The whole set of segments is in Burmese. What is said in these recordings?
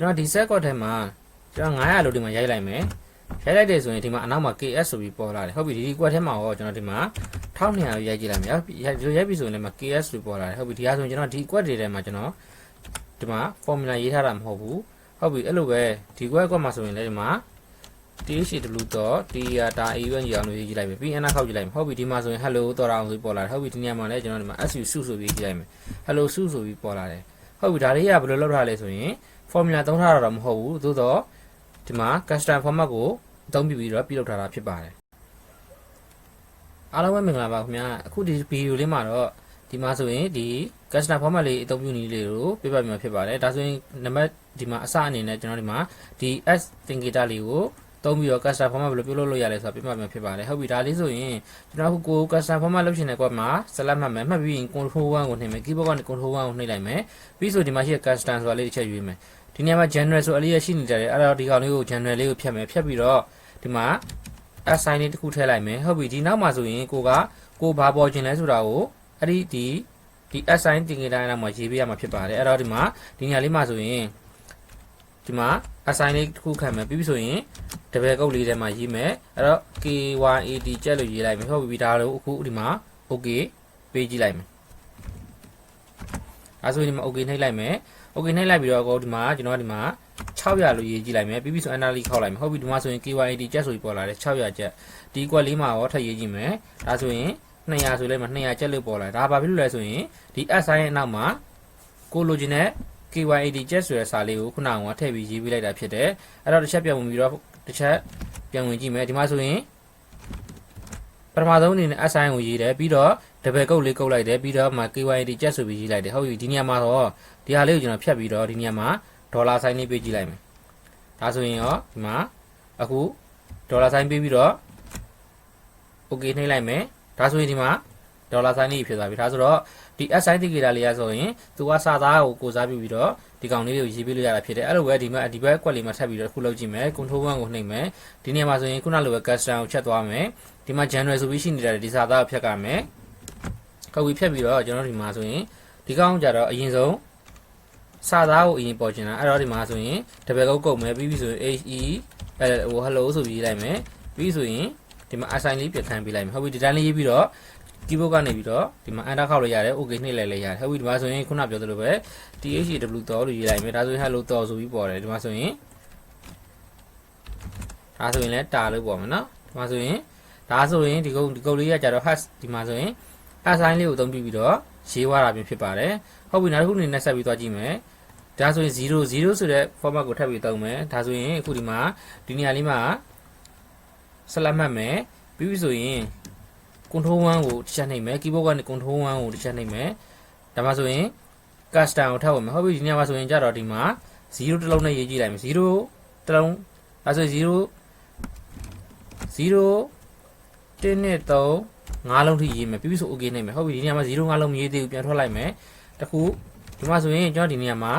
ကျွန်တော်ဒီ set code ထဲမှာကျွန်တော်900လို့ဒီမှာရိုက်လိုက်မယ်ရိုက်လိုက်တယ်ဆိုရင်ဒီမှာအနောက်မှာ KS ဆိုပြီးပေါ်လာတယ်ဟုတ်ပြီဒီဒီကွက်ထဲမှာရောကျွန်တော်ဒီမှာ1200ရိုက်ကြည့်လိုက်မယ်ရိုက်ရိုက်ပြီဆိုရင်လည်းမှာ KS ဆိုပြီးပေါ်လာတယ်ဟုတ်ပြီဒီဟာဆိုရင်ကျွန်တော်ဒီကွက်တွေထဲမှာကျွန်တော်ဒီမှာ formula ရေးထားတာမဟုတ်ဘူးဟုတ်ပြီအဲ့လိုပဲဒီကွက်ကွက်မှာဆိုရင်လည်းဒီမှာ thw.tr.un ရအောင်လို့ရေးကြည့်လိုက်မယ်ပြီးအနာခောက်ကြည့်လိုက်မယ်ဟုတ်ပြီဒီမှာဆိုရင် hello တော်တာအောင်ဆိုပြီးပေါ်လာတယ်ဟုတ်ပြီဒီနေရာမှာလည်းကျွန်တော်ဒီမှာ su စုဆိုပြီးရေးကြည့်လိုက်မယ် hello စုဆိုပြီးပေါ်လာတယ်ဟုတ်ပြီဒါလေးကဘယ်လိုလုပ်ထားလဲဆိုရင် formula သုံးထားတာတော့မဟုတ်ဘူးသို့တော့ဒီမှာ custom format ကိုအသုံးပြုပြီးတော့ပြုလုပ်ထားတာဖြစ်ပါတယ်အားလုံးပဲမင်္ဂလာပါခင်ဗျာအခုဒီဗီဒီယိုလေးမှာတော့ဒီမှာဆိုရင်ဒီ custom format လေးအသုံးပြုနည်းလေးကိုပြပြပြဖြစ်ပါတယ်ဒါဆိုရင်နံပါတ်ဒီမှာအစအနေနဲ့ကျွန်တော်ဒီမှာဒီ s thinkator လေးကိုသုံးပြီးတော့ custom format ဘယ်လိုပြုလုပ်လို့ရလဲဆိုတာပြပြပြဖြစ်ပါတယ်ဟုတ်ပြီဒါလေးဆိုရင်ကျွန်တော်အခုကို custom format လုပ်ချင်တဲ့ကွက်မှာ select မှတ်မယ်မှတ်ပြီးရင် control 1ကိုနှိပ်မယ် keyboard ကနေ control 1ကိုနှိပ်လိုက်မယ်ပြီးဆိုဒီမှာရှိတဲ့ custom ဆိုတာလေးတစ်ချက်ရွေးမယ် ဒီနေရာမှာ general ဆိုအလေးရရှိနေကြတယ်အဲ့တော့ဒီကောင်လေးကို general လေးကိုဖြတ်မယ်ဖြတ်ပြီးတော့ဒီမှာ assign လေးတစ်ခုထည့်လိုက်မယ်ဟုတ်ပြီဒီနောက်မှာဆိုရင်ကိုကကိုဘာပေါ်ခြင်းလဲဆိုတာကိုအဲ့ဒီဒီဒီ assign တင်ကြတဲ့နောက်မှာရေးပေးရမှာဖြစ်ပါတယ်အဲ့တော့ဒီမှာဒီနေရာလေးမှာဆိုရင်ဒီမှာ assign လေးတစ်ခုခံမယ်ပြီးပြီဆိုရင်တပည့်ကုတ်လေးထဲမှာရေးမယ်အဲ့တော့ KYAD ကျက်လို့ရေးလိုက်မယ်ဟုတ်ပြီဒါလို့အခုဒီမှာ okay ပေးကြည့်လိုက်မယ် အဲဆိုရင်ဒီမှာ okay နှိပ်လိုက်မယ် okay နှိပ်လိုက်ပြီးတော့ကိုဒီမှာကျွန်တော်ကဒီမှာ600လို့ရေးကြည့်လိုက်မယ်ပြီးပြီဆို analysis ခောက်လိုက်မယ်ဟုတ်ပြီဒီမှာဆိုရင် KYAD ကျက်ဆိုပြီးပေါ်လာတယ်600ကျက်ဒီကွက်လေးမှာရောထပ်ရေးကြည့်မယ်ဒါဆိုရင်200ဆိုလိုက်မှာ200ကျက်လို့ပေါ်လာဒါဘာဖြစ်လို့လဲဆိုရင်ဒီ SI ရဲ့နောက်မှာကိုလိုချင်တဲ့ KYAD ကျက်ဆိုတဲ့စာလေးကိုခုနကထည့်ပြီးရေးပေးလိုက်တာဖြစ်တယ်အဲ့တော့တစ်ချက်ပြန်ဝင်ပြီးတော့တစ်ချက်ပြန်ဝင်ကြည့်မယ်ဒီမှာဆိုရင် ပထမဆုံးအနေနဲ့ SI ကိုရေးတယ်ပြီးတော့ double ကုတ်လေးကုတ်လိုက်တယ်ပြီးတော့မှ KYAD ကျက်ဆိုပြီးရေးလိုက်တယ်ဟုတ်ပြီဒီနေရာမှာတော့ဒီဟာလေးကိုကျွန်တော်ဖြတ်ပြီးတော့ဒီနေရာမှာဒေါ်လာဆိုင်လေးပေးကြည့်လိုက်မယ်ဒါဆိုရင်ရောဒီမှာအခုဒေါ်လာဆိုင်ပေးပြီးတော့ okay နှိပ်လိုက်မယ်ဒါဆိုရင်ဒီမှာဒေါ်လာဆိုင်လေးဖြစ်သွားပြီဒါဆိုတော့ဒီ SI တိကေတာလေးရဆိုရင်သူကစာသားကိုကိုစားပြုပြီးတော့ဒီကောင်လေးကိုရေးပေးလို့ရတာဖြစ်တယ်အဲ့လိုပဲဒီမှာဒီဘက်ကွက်လေးမှာထပ်ပြီးတော့ခုလုပ်ကြည့်မယ် control 1ကိုနှိပ်မယ်ဒီနေရာမှာဆိုရင်ခုနလိုပဲ custom ကိုချက်သွားမယ် ဒီမှာ general ဆိုပြီးရှိနေတဲ့ဒီစာသားကိုဖြတ်ကြမယ်ကောက်ပြီးဖြတ်ပြီးတော့ကျွန်တော်ဒီမှာဆိုရင်ဒီကောင်ကြတော့အရင်ဆုံးစာသားကိုအရင်ပေါ်ချင်တာအဲ့တော့ဒီမှာဆိုရင်တပည့်ကုတ်ကုတ်မယ်ပြီးပြီဆိုရင် he အဲဟို hello ဆိုပြီးရေးလိုက်မယ်ပြီးဆိုရင်ဒီမှာ assign လေးပြန်ခံပေးလိုက်မယ်ဟုတ်ပြီဒီတိုင်းလေးရေးပြီးတော့ keyboard ကနေပြီးတော့ဒီမှာ enter ခောက်လို့ရတယ် okay နှိပ်လိုက်လိုက်ရတယ်ဟုတ်ပြီဒီမှာဆိုရင်ခုနပြောသလိုပဲ THW တော်လို့ရေးလိုက်မယ်ဒါဆိုရင် hello တော်ဆိုပြီးပေါ်တယ်ဒီမှာဆိုရင်ဒါဆိုရင်လည်းတာလို့ပေါ်မယ်နော်ဒီမှာဆိုရင် ဒါဆိုရင်ဒီကုန်းဒီကုန်းလေးကကြတော့ hash ဒီမှာဆိုရင် assign လေးကိုအသုံးပြုပြီးတော့ရေးသွားတာမျိုးဖြစ်ပါတယ်ဟုတ်ပြီနောက်တစ်ခုအနေနဲ့ဆက်ပြီးသွားကြည့်မယ်ဒါဆိုရင်0 0ဆိုတဲ့ format ကိုထပ်ပြီးသုံးမယ်ဒါဆိုရင်အခုဒီမှာဒီနေရာလေးမှာဆက်လက်မှတ်မယ်ပြီးပြီဆိုရင် control 1ကိုတစ်ချက်နှိပ်မယ် keyboard ကနေ control 1ကိုတစ်ချက်နှိပ်မယ်ဒါမှဆိုရင် custom ကိုထပ်ဝင်မယ်ဟုတ်ပြီဒီနေရာမှာဆိုရင်ကြတော့ဒီမှာ0တစ်လုံးနဲ့ရေးကြည့်လိုက်မယ်0တစ်လုံးအဲဆို0 0 1နဲ့3 5လုံးထိရေးမယ်ပြီးပြီဆို okay နှိပ်မယ်ဟုတ်ပြီဒီနေရာမှာ0 5လုံးမရေးသေးဘူးပြန်ထွက်လိုက်မယ်တခုဒီမှာဆိုရင်ကျွန်တော်ဒီနေရာမှာ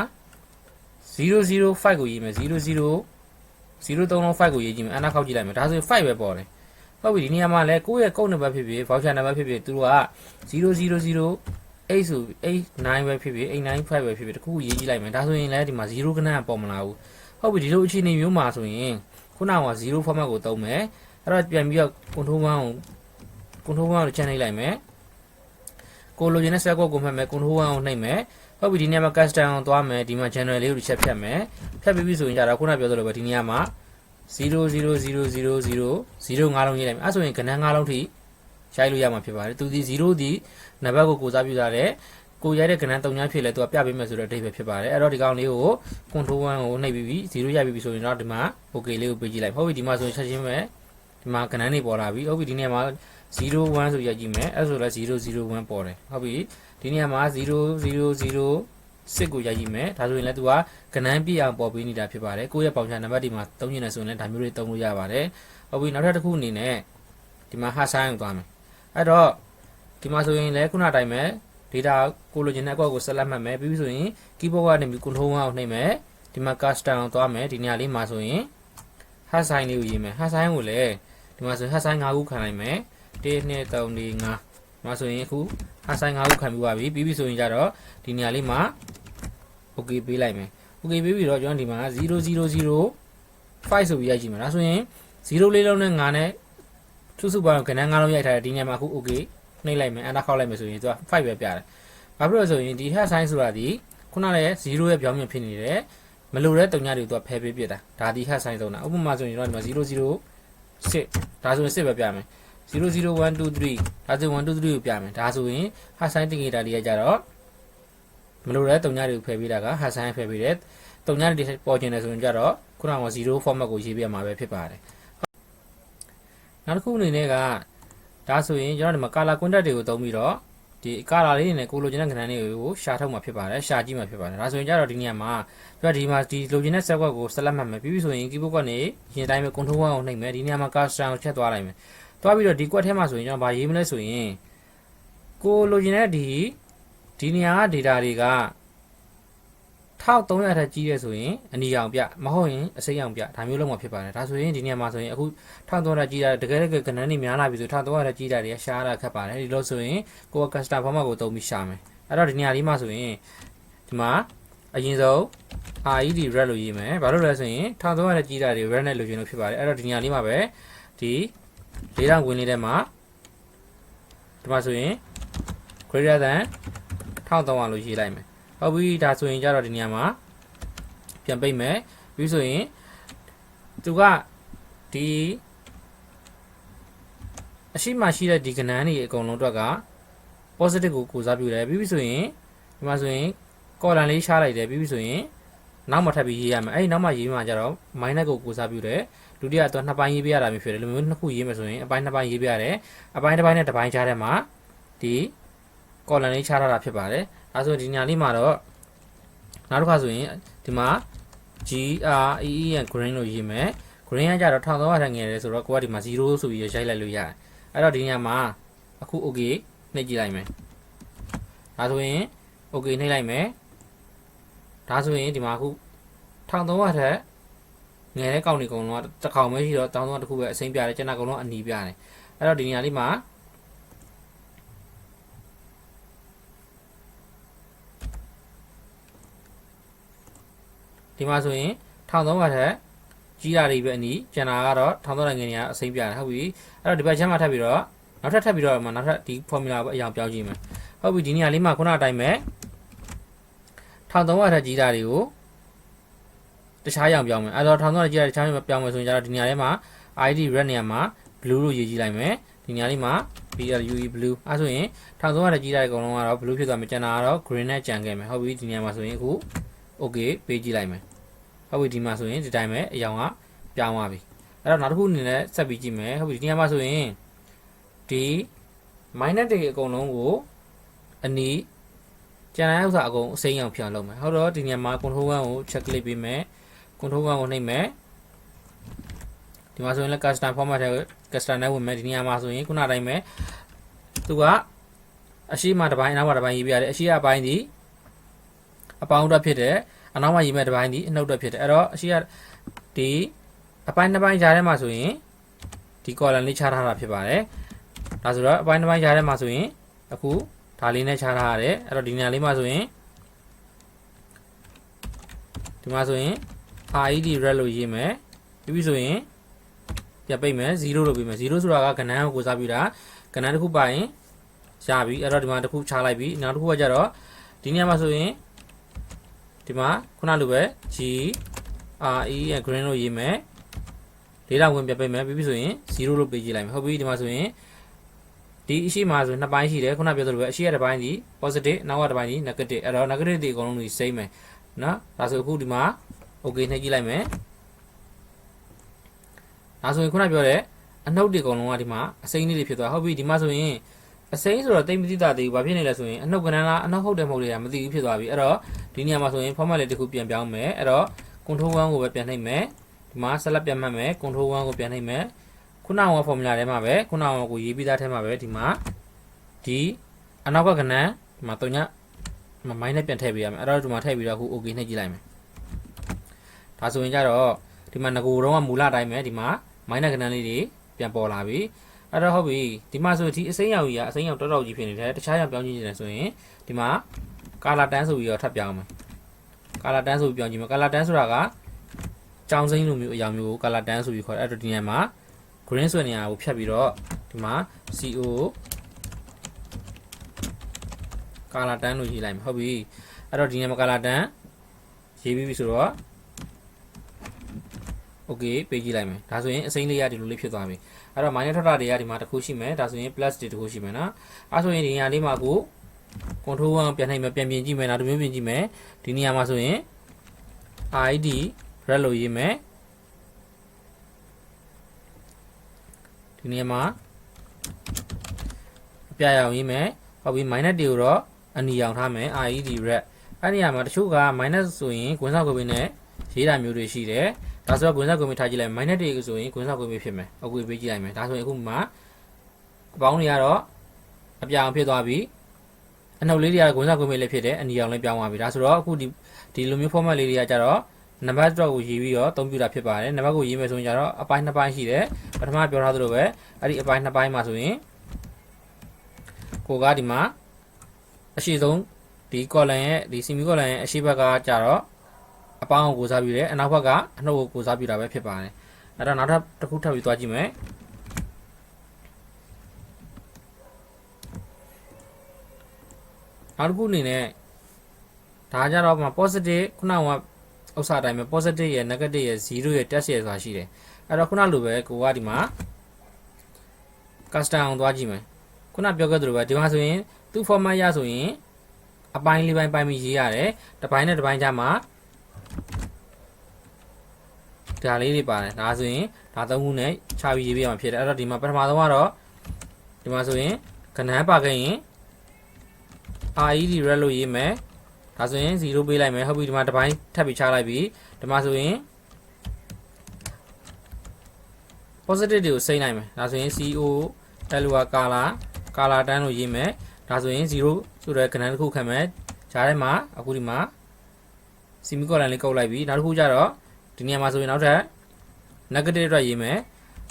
005ကိုရေးမယ်00 035ကိုရေးကြည့်မယ်အနာခောက်ကြည့်လိုက်မယ်ဒါဆိုရင်5ပဲပေါ်တယ်ဟုတ်ပြီဒီနေရာမှာလဲကိုယ့်ရဲ့ကုတ်နံပါတ်ဖြစ်ဖြစ် voucher နံပါတ်ဖြစ်ဖြစ်သူတို့က0008ဆို89ပဲဖြစ်ဖြစ်895ပဲဖြစ်ဖြစ်တခုခုရေးကြည့်လိုက်မယ်ဒါဆိုရင်လည်းဒီမှာ0ခဏပေါ်မလာဘူးဟုတ်ပြီဒီလိုအခြေအနေမျိုးမှာဆိုရင်ခုနက0 format ကိုသုံးမယ် အဲ့တော့ပြန်ပြီးတော့ control 1ကို control 1ကို channel လိုက်မယ်ကိုလိုချင်တဲ့ set code ကိုမှတ်မယ် control 1ကိုနှိပ်မယ်ဟုတ်ပြီဒီနေရာမှာ custom ကိုသွားမယ်ဒီမှာ general လေးကိုတစ်ချက်ဖြတ်မယ်ဖြတ်ပြီးပြီဆိုရင်ကြတော့ခုနပြောသလိုပဲဒီနေရာမှာ0000005လုံးရေးလိုက်မယ်အဲဆိုရင်ကဏ္ဍ5လုံးထိရိုက်လို့ရမှာဖြစ်ပါတယ်သူဒီ0ဒီနံပါတ်ကိုကိုစားပြုထားတဲ့ကိုရိုက်တဲ့ကဏ္ဍ3ညဖြစ်လဲသူကပြပေးမယ်ဆိုတော့အဓိပ္ပာယ်ဖြစ်ပါတယ်အဲ့တော့ဒီကောင်လေးကို control 1ကိုနှိပ်ပြီးပြီ0ရိုက်ပြီးပြီဆိုရင်တော့ဒီမှာ okay လေးကိုပေးကြည့်လိုက်ဟုတ်ပြီဒီမှာဆိုရင်ချက်ချင်းပဲ ဒီမှာကဏ္ဍတွေပေါ်လာပြီဟုတ်ပြီဒီနေရာမှာ01ဆိုရိုက်ကြည့်မယ်အဲ့ဆိုလဲ001ပေါ်တယ်ဟုတ်ပြီဒီနေရာမှာ0000စစ်ကိုရိုက်ကြည့်မယ်ဒါဆိုရင်လည်းသူကကနန်းပြအောင်ပေါ်ပေးနေတာဖြစ်ပါတယ်ကိုယ့်ရဲ့ပေါင်ချာနံပါတ်ဒီမှာသုံးနေတယ်ဆိုရင်လည်းဒါမျိုးတွေသုံးလို့ရပါတယ်ဟုတ်ပြီနောက်ထပ်တစ်ခုအနေနဲ့ဒီမှာဟာဆိုင်ကိုသွားမယ်အဲ့တော့ဒီမှာဆိုရင်လည်းခုနအတိုင်းပဲ data ကိုလိုချင်တဲ့အကွက်ကိုဆက်လက်မှတ်မယ်ပြီးပြီဆိုရင် keyboard ကနေပြီး control 1ကိုနှိပ်မယ်ဒီမှာ custom ကိုသွားမယ်ဒီနေရာလေးမှာဆိုရင်ဟာဆိုင်လေးကိုရေးမယ်ဟာဆိုင်ကိုလည်း ဒီမှာဆိုရင်ဟာဆိုင်5ခုခံလိုက်မယ်1 2 3 4 5ဒီမှာဆိုရင်အခုဟာဆိုင်5ခုခံပြီးပါပြီပြီးပြီဆိုရင်ကြတော့ဒီနေရာလေးမှာ okay ပေးလိုက်မယ် okay ပြီးပြီးတော့ကျွန်တော်ဒီမှာ0005ဆိုပြီးရိုက်ကြည့်မယ်ဒါဆိုရင်0လေးလုံးနဲ့9နဲ့စုစုပေါင်းကဏ္ဍ9လုံးရိုက်ထားတယ်ဒီနေရာမှာအခု okay နှိပ်လိုက်မယ် enter ခောက်လိုက်မယ်ဆိုရင်သူက5ပဲပြတယ်ဘာဖြစ်လို့လဲဆိုရင်ဒီ head sign ဆိုတာဒီခုနရဲ့0ရဲ့ပြောင်းပြန်ဖြစ်နေတယ်မလိုတဲ့တုံညာတွေကိုသူကဖယ်ပေးပြတာဒါဒီ head sign သုံးတာဥပမာဆိုရင်တော့ဒီမှာ 006ဒါဆိုရင်6ပဲပြမယ်00123ဒါဆို123ကိုပြမယ်ဒါဆိုရင် head sign တင်ကြတာလေးရကြတော့မလိုတဲ့တုံညာတွေကိုဖယ်ပေးတာက head sign ဖယ်ပေးတယ်တုံညာတွေပေါ်ကျင်တယ်ဆိုရင်ကြတော့ခုနက0 format ကိုရေးပြမှာပဲဖြစ်ပါတယ်နောက်တစ်ခုအနေနဲ့ကဒါဆိုရင်ကျွန်တော်ဒီမှာ color contact တွေကိုသုံးပြီးတော့ ဒီကာလာလေးတွေနဲ့ကိုလိုချင်တဲ့ခဏန်းလေးကိုရှာထုတ်မှာဖြစ်ပါတယ်ရှာကြည့်မှာဖြစ်ပါတယ်ဒါဆိုရင်ကြတော့ဒီနေရာမှာပြဒီမှာဒီလိုချင်တဲ့ set web ကို select မှတ်မယ်ပြီးပြီဆိုရင် keyboard ကနေရင်တိုင်းပဲ control 1ကိုနှိပ်မယ်ဒီနေရာမှာ custom ကိုချက်သွားလိုက်မယ်သွားပြီးတော့ဒီ quad ထဲမှာဆိုရင်ကျွန်တော်ဗာရေးမလဲဆိုရင်ကိုလိုချင်တဲ့ဒီဒီနေရာက data တွေက 1300ထက်ကြီးရဲဆိုရင်အနီရောင်ပြမဟုတ်ရင်အစိမ်းရောင်ပြဒါမျိုးလုံးမှာဖြစ်ပါတယ်ဒါဆိုရင်ဒီနေရာမှာဆိုရင်အခု1300ထက်ကြီးတာတကယ်တကယ်ကဏ္ဍနေများလာပြီဆို1300ထက်ကြီးတာတွေကရှားတာခက်ပါတယ်ဒီလိုဆိုရင်ကိုက custom format ကိုသုံးပြီးရှာမယ်အဲ့တော့ဒီနေရာလေးမှာဆိုရင်ဒီမှာအရင်ဆုံး RED red လို့ရေးမယ်ဘာလို့လဲဆိုရင်1300ထက်ကြီးတာတွေ red နဲ့လိုချင်လို့ဖြစ်ပါတယ်အဲ့တော့ဒီနေရာလေးမှာပဲဒီလေးတောင်ဝင်လေးထဲမှာဒီမှာဆိုရင် greater than 1300လို့ရေးလိုက်မယ် ဟုတ်ပြီဒါဆိုရင်ကြတော့ဒီနေရာမှာပြန်ပိတ်မယ်ပြီးဆိုရင်သူကဒီအရှိမရှိတဲ့ဒီကဏ္ဍတွေအကုန်လုံးအတွက်က positive ကိုကိုစားပြုတယ်ပြီးပြီဆိုရင်ဒီမှာဆိုရင် column လေးရှားလိုက်တယ်ပြီးပြီဆိုရင်နောက်မှထပ်ပြီးရေးရမယ်အဲ့ဒီနောက်မှရေးမှကြတော့ minus ကိုကိုစားပြုတယ်ဒုတိယတော့နှစ်ပိုင်းရေးပြရတာမျိုးဖြစ်တယ်လူမျိုးနှစ်ခုရေးမယ်ဆိုရင်အပိုင်းနှစ်ပိုင်းရေးပြရတယ်အပိုင်းတစ်ပိုင်းနဲ့တစ်ပိုင်းကြားထဲမှာဒီ column လေးချထားတာဖြစ်ပါတယ် အဲဆိုဒီညာလေးမှာတော့နောက်တစ်ခါဆိုရင်ဒီမှာ G R E E and green လို့ရေးမယ် green ကကြတော့1300ထက်ငယ်တယ်ဆိုတော့ကိုကဒီမှာ0ဆိုပြီးရိုက်လိုက်လို့ရတယ်အဲ့တော့ဒီညမှာအခု okay နှိပ်ကြည့်လိုက်မယ်ဒါဆိုရင် okay နှိပ်လိုက်မယ်ဒါဆိုရင်ဒီမှာအခု1300ထက်ငယ်တဲ့ကောင်တွေအကုန်လုံးကတစ်ကောင်ပဲရှိတော့1300တစ်ခုပဲအစိမ်းပြတယ်ကျန်တာအကုန်လုံးအနီပြတယ်အဲ့တော့ဒီညလေးမှာ ဒီမှာဆိုရင်1300ထက်ကြီးတာတွေပဲအနီကျန်တာကတော့1300ငယ်နေရအစိမ်းပြတယ်ဟုတ်ပြီအဲ့တော့ဒီဘက်ချမ်းမှာထပ်ပြီးတော့နောက်ထပ်ထပ်ပြီးတော့မှနောက်ထပ်ဒီ formula ကိုအရင်ပြောင်းကြည့်မယ်ဟုတ်ပြီဒီနေရာလေးမှာခုနအတိုင်းပဲ1300ထက်ကြီးတာတွေကိုတခြားရောင်ပြောင်းမယ်အဲ့တော့1300ကြီးတာတခြားရောင်ပြောင်းမယ်ဆိုရင်ကျတော့ဒီနေရာထဲမှာ ID red နေရာမှာ blue လို့ရေးကြည့်လိုက်မယ်ဒီနေရာလေးမှာ BLUE blue အဲဆိုရင်1300ထက်ကြီးတာတွေအကုန်လုံးကတော့ blue ဖြစ်သွားမယ်ကျန်တာကတော့ green နဲ့ကြံခဲ့မယ်ဟုတ်ပြီဒီနေရာမှာဆိုရင်အခု okay ပေးကြည့်လိုက်မယ် ဟုတ်ပြီဒီမှာဆိုရင်ဒီတိုင်းပဲအရောင်ကပြောင်းသွားပြီအဲ့တော့နောက်တစ်ခုအနေနဲ့ဆက်ပြီးကြည့်မယ်ဟုတ်ပြီဒီနေရာမှာဆိုရင်ဒီ minus တွေအကုန်လုံးကိုအနီးကျန်တဲ့ဥစ္စာအကုန်အစိမ်းရောင်ဖြောင်းလုပ်မယ်ဟုတ်တော့ဒီနေရာမှာ control 1ကို check click ပေးမယ် control 1ကိုနှိပ်မယ်ဒီမှာဆိုရင်လည်း custom format ထဲ custom နဲ့ဝင်မယ်ဒီနေရာမှာဆိုရင်ခုနအတိုင်းပဲသူကအရှိမတစ်ပိုင်းအနောက်မှာတစ်ပိုင်းရေးပြရတယ်အရှိကအပိုင်းဒီအပေါင်းအတွက်ဖြစ်တယ် အနောက်မှာရေးမဲ့တစ်ပိုင်းဒီအနှုတ်အတွက်ဖြစ်တယ်အဲ့တော့အရှိကဒီအပိုင်းနှစ်ပိုင်းကြားထဲမှာဆိုရင်ဒီ column လေးချထားတာဖြစ်ပါတယ်ဒါဆိုတော့အပိုင်းတစ်ပိုင်းကြားထဲမှာဆိုရင်အခုဒါလေးနဲ့ချထားရတယ်အဲ့တော့ဒီနေရာလေးမှာဆိုရင်ဒီမှာဆိုရင် RED red လို့ရေးမယ်ပြီးပြီဆိုရင်ပြပိတ်မယ်0လို့ပြီးမယ်0ဆိုတာကကဏ္ဍကိုကိုစားပြတာကဏ္ဍတစ်ခုပါရင်ရပြီအဲ့တော့ဒီမှာတစ်ခုချလိုက်ပြီနောက်တစ်ခုကကြတော့ဒီနေရာမှာဆိုရင် ဒီမှာခုနလိုပဲ G R E and green လို့ရေးမယ်လေးလောက်ဝင်ပြပိတ်မယ်ပြီးပြီဆိုရင်0လို့ပေးကြည့်လိုက်မယ်ဟုတ်ပြီဒီမှာဆိုရင်ဒီအရှိမှာဆိုနှစ်ပိုင်းရှိတယ်ခုနပြောသလိုပဲအရှိရတစ်ပိုင်းဒီ positive နောက်ကတစ်ပိုင်းဒီ negative အဲ့တော့ negative တွေအကုန်လုံးတွေ same မယ်နော်ဒါဆိုအခုဒီမှာ okay နှိပ်ကြည့်လိုက်မယ်ဒါဆိုရင်ခုနပြောတဲ့အနှုတ်တွေအကုန်လုံးကဒီမှာအစိမ်းလေးတွေဖြစ်သွားဟုတ်ပြီဒီမှာဆိုရင်အစိမ်းဆိုတော့တိတ်မသိတာသေးဘူးဘာဖြစ်နေလဲဆိုရင်အနှုတ်ကဏ္ဍလားအနှုတ်ဟုတ်တယ်မဟုတ်တယ်မသိဘူးဖြစ်သွားပြီအဲ့တော့ ဒီနေရာမှာဆိုရင် format လေးတစ်ခုပြန်ပြောင်းမယ်အဲ့တော့ control 1ကိုပဲပြန်နှိပ်မယ်ဒီမှာ select ပြန်မှတ်မယ် control 1ကိုပြန်နှိပ်မယ်ခုနက formula ထဲမှာပဲခုနကကိုရေးပြီးသားထဲမှာပဲဒီမှာဒီအနောက်ကကဏ္ဍဒီမှာတုံညမမိုင်းနဲ့ပြန်ထည့်ပေးရမယ်အဲ့တော့ဒီမှာထည့်ပြီးတော့အခု okay နှိပ်ကြည့်လိုက်မယ်ဒါဆိုရင်ကြတော့ဒီမှာငကိုတော့ကမူလအတိုင်းပဲဒီမှာမိုင်းနဲ့ကဏ္ဍလေးတွေပြန်ပေါ်လာပြီအဲ့တော့ဟုတ်ပြီဒီမှာဆိုဒီအစိမ်းရောင်ကြီးကအစိမ်းရောင်တော်တော်ကြီးဖြစ်နေတယ်တခြားရောင်ပြောင်းကြည့်နေတယ်ဆိုရင်ဒီမှာ ကာလာတန်းဆိုပြီးတော့ထပ်ပြောင်းမယ်ကာလာတန်းဆိုပြီးပြောင်းကြည့်မယ်ကာလာတန်းဆိုတာကကြောင်စိမ့်လိုမျိုးအရာမျိုးကိုကာလာတန်းဆိုပြီးခေါ်တယ်အဲ့တော့ဒီနေရာမှာ green ဆိုတဲ့နေရာကိုဖြတ်ပြီးတော့ဒီမှာ CO ကာလာတန်းလို့ရေးလိုက်မယ်ဟုတ်ပြီအဲ့တော့ဒီနေရာမှာကာလာတန်းရေးပြီးပြီဆိုတော့ okay ပေးကြည့်လိုက်မယ်ဒါဆိုရင်အစိမ်းလေးရဒီလိုလေးဖြစ်သွားပြီအဲ့တော့ minus ထွက်တာတွေကဒီမှာတစ်ခုရှိမယ်ဒါဆိုရင် plus တွေတစ်ခုရှိမယ်နော်အဲ့ဆိုရင်ဒီနေရာလေးမှာကို control 1ပြန်နိုင်မယ်ပြန်ပြင်ကြည့်မယ်နောက်တစ်မျိုးပြင်ကြည့်မယ်ဒီနေရာမှာဆိုရင် id red လို့ရေးမယ်ဒီနေရာမှာအပြရအောင်ရေးမယ်ဟုတ်ပြီ minus တွေကိုတော့အနီအောင်ထားမယ် id red အဲ့ဒီနေရာမှာတချို့က minus ဆိုရင်ကွင်းဆောက်ကွင်းပင်နဲ့ရေးတာမျိုးတွေရှိတယ်ဒါဆိုတော့ကွင်းဆောက်ကွင်းပင်ထားကြည့်လိုက် minus တွေဆိုရင်ကွင်းဆောက်ကွင်းပင်ဖြစ်မယ်အခုပေးကြည့်လိုက်မယ်ဒါဆိုရင်အခုမှအပေါင်းတွေကတော့အပြာအောင်ဖြစ်သွားပြီ အနှုတ်လေးတွေကဂုဏ်စကွင်းမေးလေးဖြစ်တယ်အနီအောင်လေးပြောင်းသွားပြီဒါဆိုတော့အခုဒီဒီလိုမျိုး format လေးတွေကကြတော့နံပါတ်တော့ကိုရေးပြီးတော့အသုံးပြုတာဖြစ်ပါတယ်နံပါတ်ကိုရေးမယ်ဆိုရင်ကြတော့အပိုင်းနှစ်ပိုင်းရှိတယ်ပထမပြောထားသလိုပဲအဲ့ဒီအပိုင်းနှစ်ပိုင်းမှာဆိုရင်ကိုကဒီမှာအရှိဆုံးဒီ column ရဲ့ဒီ semi column ရဲ့အရှိဘက်ကကြတော့အပေါင်းကိုကိုစားပြုတယ်အနောက်ဘက်ကအနှုတ်ကိုကိုစားပြုတာပဲဖြစ်ပါတယ်အဲ့တော့နောက်ထပ်တစ်ခုထပ်ပြီးသွားကြည့်မယ် နောက်တစ်ခုအနေနဲ့ဒါကြတော့မှ positive ခုနကဥစ္စာအတိုင်းပဲ positive ရဲ့ negative ရဲ့0ရဲ့ test ရဲ့ဆိုတာရှိတယ်အဲ့တော့ခုနလိုပဲကိုကဒီမှာ custom အောင်သွားကြည့်မယ်ခုနပြောခဲ့သလိုပဲဒီမှာဆိုရင်သူ့ format ရဆိုရင်အပိုင်းလေးပိုင်းပိုင်းပြီးရေးရတယ်တစ်ပိုင်းနဲ့တစ်ပိုင်းကြားမှာဒါလေးတွေပါတယ်ဒါဆိုရင်ဒါသုံးခုနဲ့ခြာပြီးရေးပြရမှာဖြစ်တယ်အဲ့တော့ဒီမှာပထမဆုံးကတော့ဒီမှာဆိုရင်ကဏ္ဍပါခဲ့ရင် RED red လို့ရေးမယ်ဒါဆိုရင်0ပေးလိုက်မယ်ဟုတ်ပြီဒီမှာတစ်ပိုင်းထပ်ပြီးချလိုက်ပြီဒီမှာဆိုရင် positive တွေကိုစိမ့်လိုက်မယ်ဒါဆိုရင် CO L က color color တန်းလို့ရေးမယ်ဒါဆိုရင်0ဆိုတဲ့ကဏ္ဍတစ်ခုခံမယ်ဂျားထဲမှာအခုဒီမှာ semicolon လေးကုတ်လိုက်ပြီနောက်တစ်ခုကျတော့ဒီနေရာမှာဆိုရင်နောက်ထပ် negative အတွက်ရေးမယ်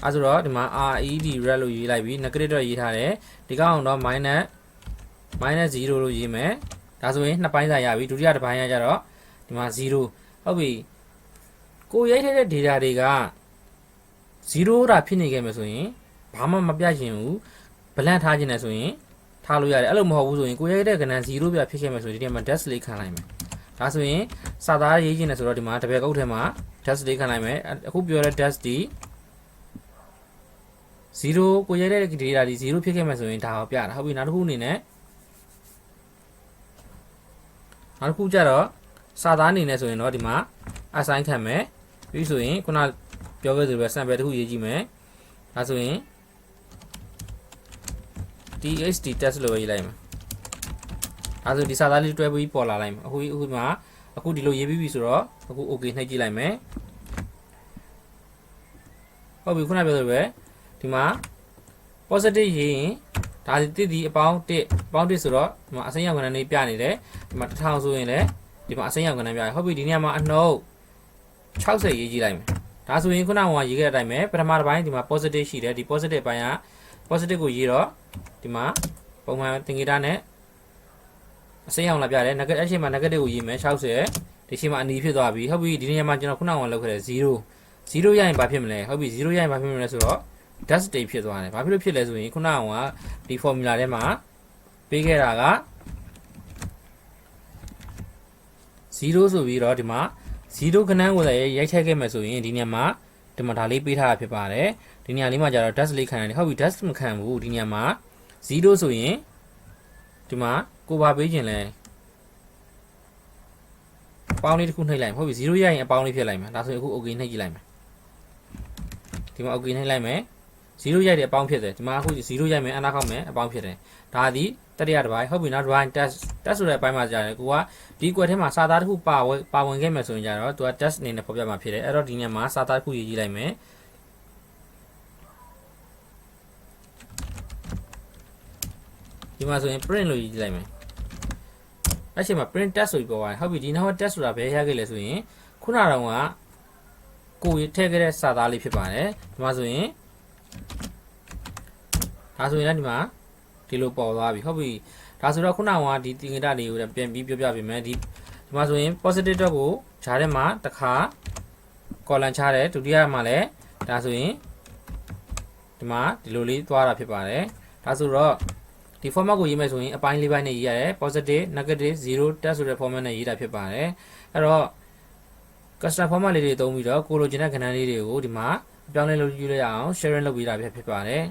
အဲဆိုတော့ဒီမှာ RED red လို့ရေးလိုက်ပြီ negative အတွက်ရေးထားတယ်ဒီကောင်တော့ minus minus 0 လို့ရေးမယ်ဒါဆိုရင်နှစ်ပိုင်းစာရပြီဒုတိယတစ်ပိုင်းကကြတော့ဒီမှာ0ဟုတ်ပြီကိုရိုက်ထည့်တဲ့ data တွေက0တာဖြစ်နေခဲ့မယ်ဆိုရင်ဘာမှမပြချင်ဘူးဘလန့်ထားခြင်းနဲ့ဆိုရင်ထားလို့ရတယ်အဲ့လိုမဟုတ်ဘူးဆိုရင်ကိုရိုက်တဲ့ကဏ္ဍ0ပြဖြစ်ခဲ့မယ်ဆိုရင်ဒီထဲမှာ dash လေးခံလိုက်မယ်ဒါဆိုရင်စာသားရေးခြင်းနဲ့ဆိုတော့ဒီမှာတပည့်ကုတ်ထဲမှာ dash လေးခံလိုက်မယ်အခုပြောတဲ့ dash ဒီ0ကိုရိုက်တဲ့ data ဒီ0ဖြစ်ခဲ့မယ်ဆိုရင်ဒါကိုပြတာဟုတ်ပြီနောက်တစ်ခုအနေနဲ့ နောက်တစ်ခုကျတော့စာသားအနေနဲ့ဆိုရင်တော့ဒီမှာ assign ခံမယ်ပြီးဆိုရင်ခုနပြောခဲ့သလိုပဲ sample တစ်ခုရေးကြည့်မယ်ဒါဆိုရင် txt test လို့ရေးလိုက်မယ်ဒါဆိုဒီစာသားလေးတွဲပြီးပေါ်လာလိုက်မယ်အခုအခုမှာအခုဒီလိုရေးပြီးပြီဆိုတော့အခု okay နှိပ်ကြည့်လိုက်မယ်ဟုတ်ပြီခုနပြောသလိုပဲဒီမှာ positive ရေးရင် ဒါဒီတစ်ဒီအပေါင်း1အပေါင်း1ဆိုတော့ဒီမှာအစိမ်းရောင်ကဏ္ဍလေးပြနေတယ်ဒီမှာ1000ဆိုရင်လည်းဒီမှာအစိမ်းရောင်ကဏ္ဍပြရဟုတ်ပြီဒီနေရာမှာအနှုတ်60ရေးကြည့်လိုက်မယ်ဒါဆိုရင်ခုနကရေးခဲ့တဲ့အတိုင်းပဲပထမတစ်ပိုင်းဒီမှာ positive ရှိတယ်ဒီ positive ပိုင်းက positive ကိုရေးတော့ဒီမှာပုံမှန်သင်္ကေတနဲ့အစိမ်းရောင်လာပြတယ် negative အရှိမ negative ကိုရေးမယ်60ဒီရှိမအနီဖြစ်သွားပြီဟုတ်ပြီဒီနေရာမှာကျွန်တော်ခုနကလောက်ခဲ့တယ်0 0ရရင်ဘာဖြစ်မလဲဟုတ်ပြီ0ရရင်ဘာဖြစ်မလဲဆိုတော့ dash state ဖြစ်သွားတယ်ဘာဖြစ်လို့ဖြစ်လဲဆိုရင်ခုနကဒီ formula ထဲမှာပေးခဲ့တာက0ဆိုပြီးတော့ဒီမှာ0ခဏန်းကိုလည်းရိုက်ထည့်ခဲ့မယ်ဆိုရင်ဒီနေရာမှာဒီမှာဒါလေးပေးထားတာဖြစ်ပါတယ်ဒီနေရာလေးမှာကျတော့ dash လေးခံရတယ်ဟုတ်ပြီ dash မခံဘူးဒီနေရာမှာ0ဆိုရင်ဒီမှာကိုပါပေးခြင်းလဲအပေါင်းလေးတစ်ခုနှိပ်လိုက်ဟုတ်ပြီ0ရရင်အပေါင်းလေးဖြစ်လိုက်မယ်ဒါဆိုရင်အခု okay နှိပ်ကြည့်လိုက်မယ်ဒီမှာ okay နှိပ်လိုက်မယ် 0ရိုက်တဲ့အပေါင်းဖြစ်တယ်ဒီမှာအခု0ရိုက်မယ်အနာခောက်မယ်အပေါင်းဖြစ်တယ်ဒါသည်တတိယတစ်ပိုင်းဟုတ်ပြီနောက်တစ်ပိုင်း test test ဆိုတဲ့အပိုင်းမှာကြာတယ်ကိုကဒီကွက်ထဲမှာစာသားတစ်ခုပါဝင်ပါဝင်ခဲ့မယ်ဆိုရင်ကြတော့သူက test အနေနဲ့ဖော်ပြမှာဖြစ်တယ်အဲ့တော့ဒီနေရာမှာစာသားတစ်ခုရေးကြည့်လိုက်မယ်ဒီမှာဆိုရင် print လို့ရေးကြည့်လိုက်မယ်အဲ့ချိန်မှာ print test ဆိုပြီးပေါ်သွားတယ်ဟုတ်ပြီဒီနောက် test ဆိုတာဘယ်ရခဲ့လဲဆိုရင်ခုနကတော့ကကိုထည့်ခဲ့တဲ့စာသားလေးဖြစ်ပါတယ်ဒီမှာဆိုရင် ဒါဆိုရင်လည်းဒီမှာဒီလိုပေါ်သွားပြီဟုတ်ပြီဒါဆိုတော့ခုနကဒီတင်္ဂဒလေးကိုပြန်ပြီးပြောပြပေးမယ်ဒီဒီမှာဆိုရင် positive တော့ကိုဂျားထဲမှာတစ်ခါ column ချတယ်ဒုတိယမှာလည်းဒါဆိုရင်ဒီမှာဒီလိုလေးသွားတာဖြစ်ပါတယ်ဒါဆိုတော့ဒီ format ကိုရေးမယ်ဆိုရင်အပိုင်းလေးပိုင်းနဲ့ရေးရတယ် positive negative 0တက်ဆိုတဲ့ format နဲ့ရေးတာဖြစ်ပါတယ်အဲ့တော့ custom format လေးတွေသုံးပြီးတော့ကိုလိုချင်တဲ့ခဏန်းလေးတွေကိုဒီမှာအ ပြောင်းလဲလုပ်ယူလိုက်ရအောင် sharing လုပ်ပေးတာဖြစ်ဖြစ်ပါတယ်